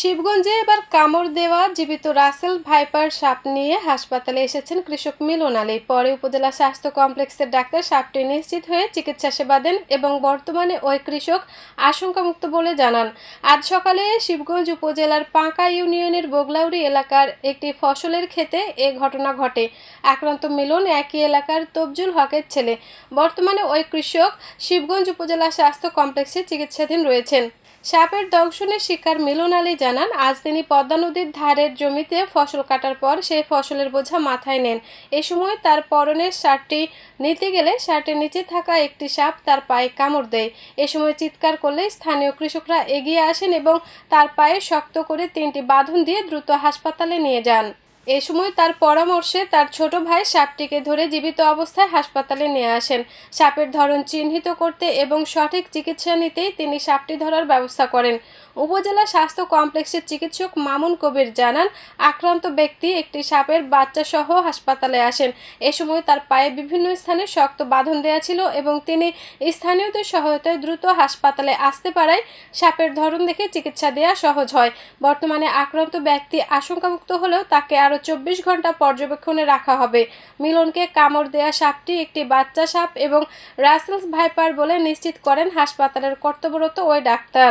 শিবগঞ্জে এবার কামড় দেওয়া জীবিত রাসেল ভাইপার সাপ নিয়ে হাসপাতালে এসেছেন কৃষক মিলন আলী। পরে উপজেলা স্বাস্থ্য কমপ্লেক্সের ডাক্তার সাপটি নিশ্চিত হয়ে চিকিৎসা সেবা দেন এবং বর্তমানে ওই কৃষক আশঙ্কামুক্ত বলে জানান। আজ সকালে শিবগঞ্জ উপজেলার পাঁকা ইউনিয়নের বগলাউড়ি এলাকার একটি ফসলের ক্ষেতে এ ঘটনা ঘটে। আক্রান্ত মিলন একই এলাকার তবজুল হকের ছেলে। বর্তমানে ওই কৃষক শিবগঞ্জ উপজেলা স্বাস্থ্য কমপ্লেক্সে চিকিৎসাধীন রয়েছেন। সাপের দংশনের শিকার মিলন আলী জানান, আজ তিনি পদ্মা নদীর ধারের জমিতে ফসল কাটার পর সেই ফসলের বোঝা মাথায় নেন। এ সময় তার পরনের শার্টটি নিতে গেলে শার্টের নিচে থাকা একটি সাপ তার পায়ে কামড় দেয়। এ সময় চিৎকার করলে স্থানীয় কৃষকরা এগিয়ে আসেন এবং তার পায়ে শক্ত করে তিনটি বাঁধন দিয়ে দ্রুত হাসপাতালে নিয়ে যান। এ সময় তার পরামর্শে তার ছোট ভাই সাপটিকে ধরে জীবিত অবস্থায় হাসপাতালে নিয়ে আসেন। সাপের ধরন চিহ্নিত করতে এবং সঠিক চিকিৎসা নিতেই তিনি সাপটি ধরার ব্যবস্থা করেন। উপজেলা স্বাস্থ্য কমপ্লেক্সের চিকিৎসক মামুন কবির জানান, আক্রান্ত ব্যক্তি একটি সাপের বাচ্চা সহ হাসপাতালে আসেন। এ সময় তার পায়ে বিভিন্ন স্থানে শক্ত বাঁধন দেওয়া ছিল এবং তিনি স্থানীয়দের সহায়তায় দ্রুত হাসপাতালে আসতে পারায় সাপের ধরন দেখে চিকিৎসা দেওয়া সহজ হয়। বর্তমানে আক্রান্ত ব্যক্তি আশঙ্কামুক্ত হলেও তাকে আরও চব্বিশ ঘণ্টা পর্যবেক্ষণে রাখা হবে। মিলনকে কামড় দেয়া সাপটি একটি বাচ্চা সাপ এবং রাসেলস ভাইপার বলে নিশ্চিত করেন হাসপাতালের কর্তব্যরত ওই ডাক্তার।